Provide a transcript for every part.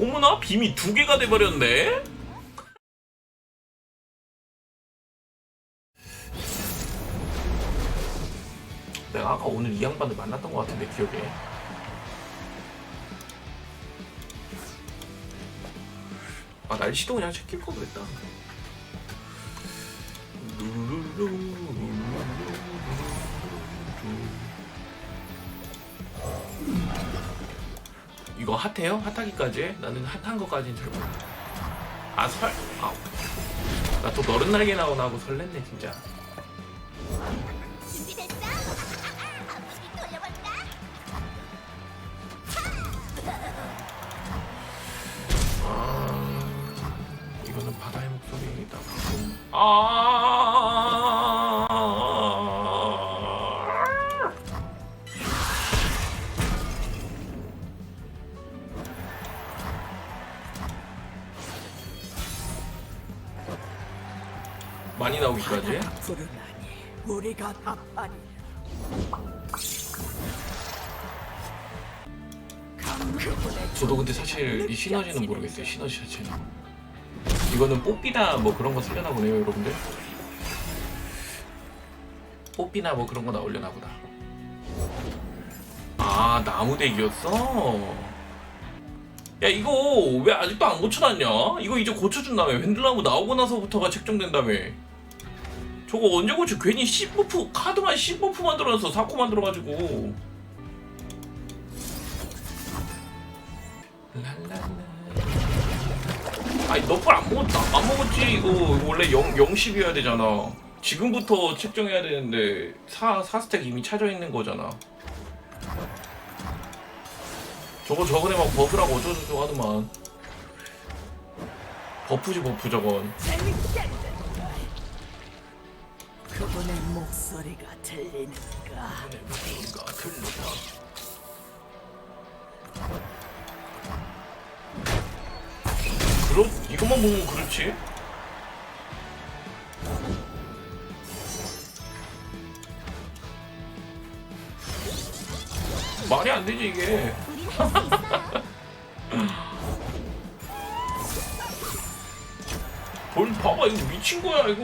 어머나 빔이 두 개가 돼버렸네. 내가 아까 오늘 이 양반을 만났던 것 같은데 기억에. 아 날씨도 그냥 챙길 걸 그랬다. 이거 핫해요? 핫하기까지 해? 나는 핫한 것까지는 잘 몰라. 아 설. 아. 나또 너른 날개 나오나 하고 설렜네 진짜. 아, 이거는 바다의 목소리다. 아. 부르나니 우리가. 그분의 저도 근데 사실 이 시너지는 모르겠어요. 시너지 자체는. 이거는 뽀삐나 뭐 그런 거 쓰려나 보네요, 여러분들. 뽀삐나 뭐 그런 거 나오려나 보다. 아, 나무대기였어? 야, 이거 왜 아직도 안 고쳐놨냐? 이거 이제 고쳐준다며. 핸들나무 나오고 나서부터가 책정된다며. 저거 언제 고쳐? 괜히 10버프, 카드만 10버프 만들어서 사코 만들어가지고. 아니 너걸 안 먹었다 안 먹었지 이거 원래 0, 0씹이어야 되잖아 지금부터 책정해야 되는데 4, 4스택 이미 차져 있는 거잖아 저거 저번에 막 버프라고 어쩌고저쩌고 하더만 버프지 버프 저건. 그분의 목소리가 들리는가? 그럼 이것만 보면 그렇지 말이 안 되지 이게 우린 할수 있어요. 볼 봐봐 이거 미친 거야 이거.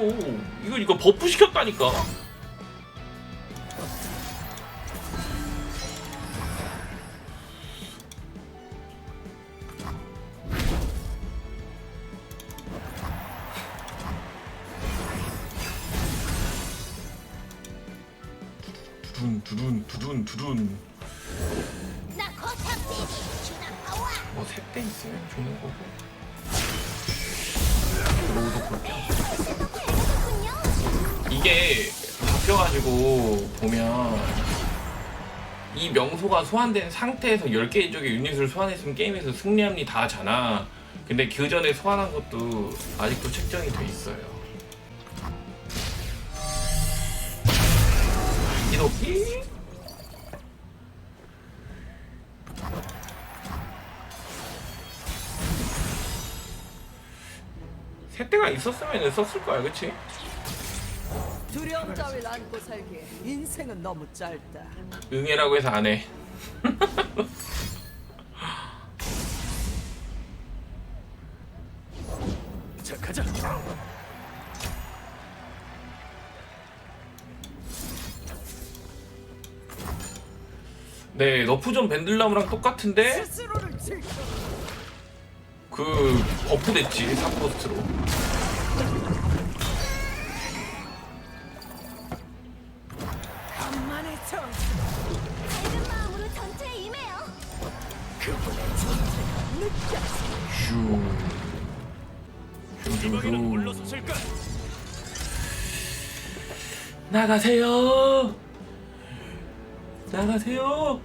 이거 이거 버프 시켰다니까. 두둔 두둔 두둔 두둔. 뭐 셋대 있으면 좋은 거고 이게 바뀌어가지고 보면 이 명소가 소환된 상태에서 10개 쪽의 유닛을 소환했으면 게임에서 승리함이 다잖아. 근데 그 전에 소환한 것도 아직도 책정이 돼 있어요. 이렇게 세대가 있었으면 썼을 거야 그치? 두려움 따위를 안고 살기에 인생은 너무 짧다. 응애라고 해서 안 해. 자 가자. 네, 너프존 밴들나무랑 똑같은데 스스로를 지켜. 그 버프 됐지 3포스트로. 간만의 정. 밝은 마음으로 전투에 임해요. 그분의 존재가 느껴져. 슈. 이번에는 슈슈슈. 물러서실까? 나가세요. 나가세요.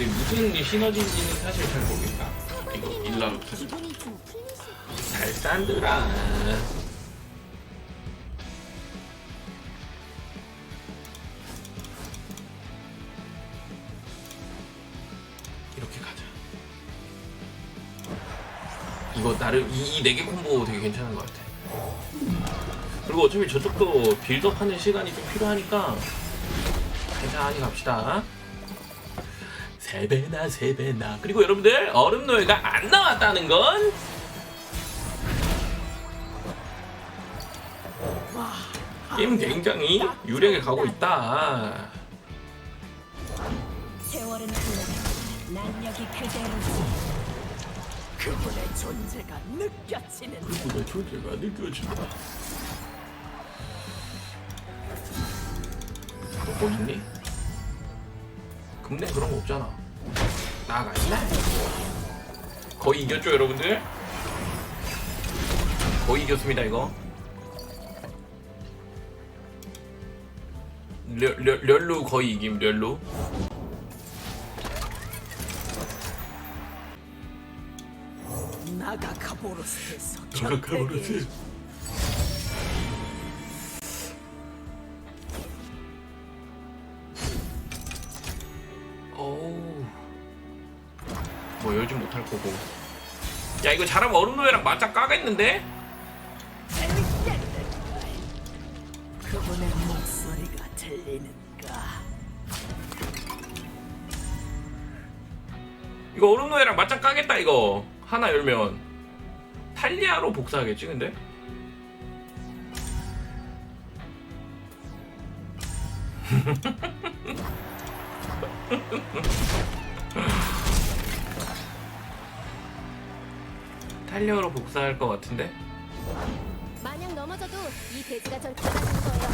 근데 무슨 시너지인지는 사실 잘 모르겠다. 이거 풀리실 잘 싼드라. 이렇게 가자. 이거 나름 이네 개 콤보 되게 괜찮은 것 같아. 그리고 어차피 저쪽도 빌드업하는 시간이 좀 필요하니까 괜찮이 갑시다. 세 배나 세 배나 그리고 여러분들 얼음 노예가 안 나왔다는 건 게임 굉장히 유리하게 가고 있다. 세월은 흘러가. 난 여기 그대로지. 그분의 존재가 느껴지는 그보다 존재가 느껴진다. 너뭐 있니? 금내 그런 거 없잖아. 나가 있네. 거의 이겼죠, 여러분들? 거의 이겼습니다, 이거. 려, 려, 렬루 거의 이김, 렬루. 나가 카보로스에서 나가 카보로스. 어우. 뭐 열지 못할 거고. 야 이거 잘하면 얼음노예랑 맞짱 까겠는데? 그분의 목소리가 들리는가 이거 얼음노예랑 맞짱 까겠다 이거. 하나 열면 탈리아로 복사하겠지 근데? 탈리아로 복사할 것 같은데? 마냥 넘어져도 이 돼지가 절 받아줄 거예요.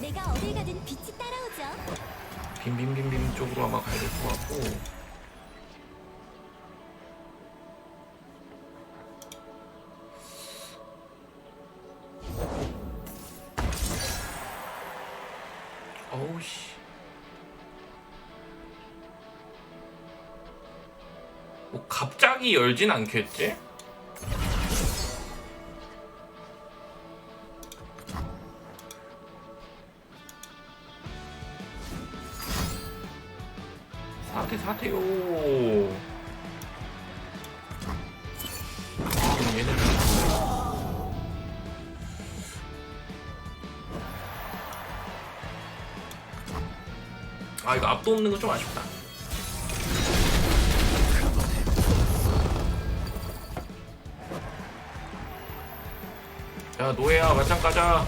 내가 어딜 가든 빛이 따라오죠. 빔빔빔빔 쪽으로 아마 가야 될 것 같고 뭐 갑자기 열진 않겠지? 사태 사태요. 아 이거 앞도 없는 거 좀 아쉽다. 야 노예야 맞짱 가자.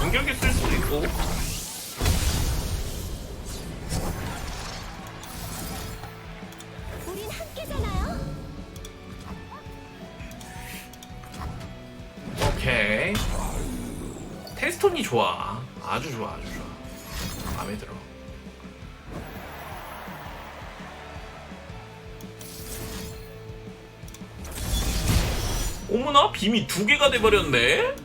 공격이 쓸 수도 있고. 아. 아주 좋아, 아주 좋아. 마음에 들어. 어머나 빔이 두 개가 돼버렸네.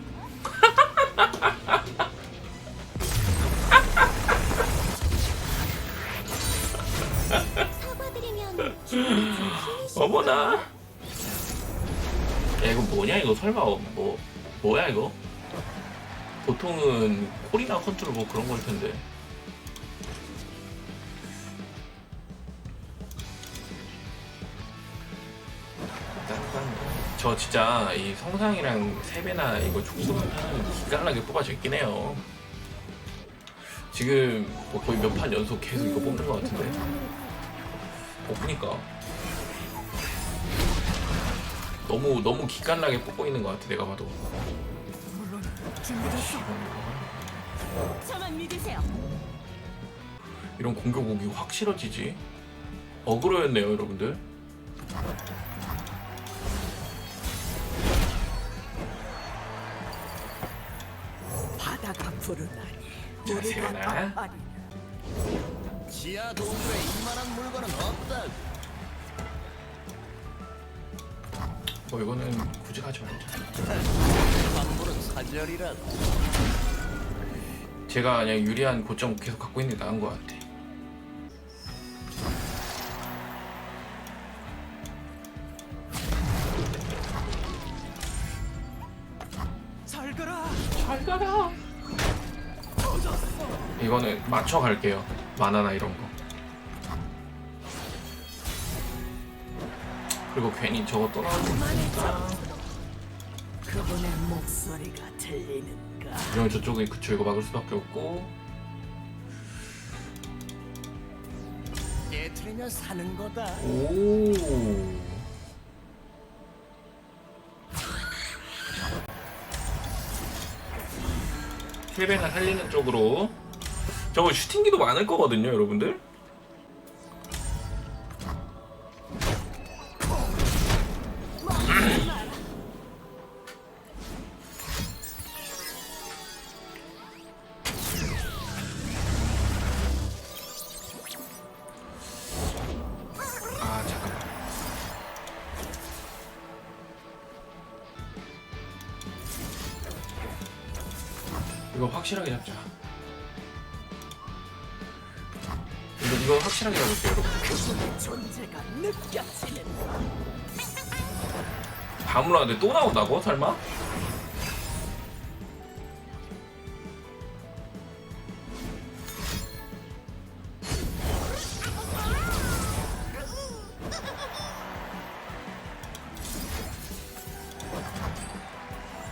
어머나. 야 이거 뭐냐 이거 설마 뭐 뭐야 이거? 보통은 콜이나 컨트롤 뭐 그런 걸 텐데. 저 진짜 이 성상이랑 세배나 이거 축소하면 기가 나게 뽑아져 있긴 해요. 지금 뭐 거의 몇 판 연속 계속 이거 뽑는 것 같은데. 어, 그니까. 너무 너무 기깔나게 뽑고 있는 것 같아 내가 봐도. 저만 믿으세요. 이런 공격 오기 확 싫어지지. 어그로였네요 여러분들. 바다가 부르나니 자, 우리가 세연아. 답하리라 지하 동굴에 이만한 물건은 없다. 뭐 이거는 굳이 가지 말자. 환불은 사절이라도. 제가 그냥 유리한 고점 계속 갖고 있는 게 나은 것 같아. 잘 가라 잘 가라. 이거는 맞춰 갈게요. 만화나 이런 거. 그리고 괜히 저거 또 나오니까 그분의 목소리가 들리는가? 이러면 저쪽에 그쵸 이거 막을 수밖에 없고 깨트리면 사는 거다. 오. 킬벤을 살리는 쪽으로 저거 슈팅기도 많을 거거든요 여러분들 이거 확실하게 잡자 이거, 이거 확실하게 잡을게요 여러분? 다물었는데 또 나온다고 설마?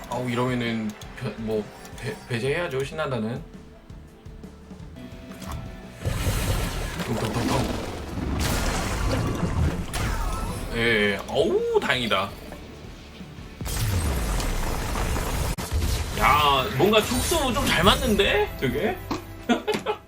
아우 이러면은 벼- 뭐 배, 배제해야죠 신난다는. 통통통통 예, 어우 다행이다. 야 뭔가 촉수 좀잘 맞는데? 되게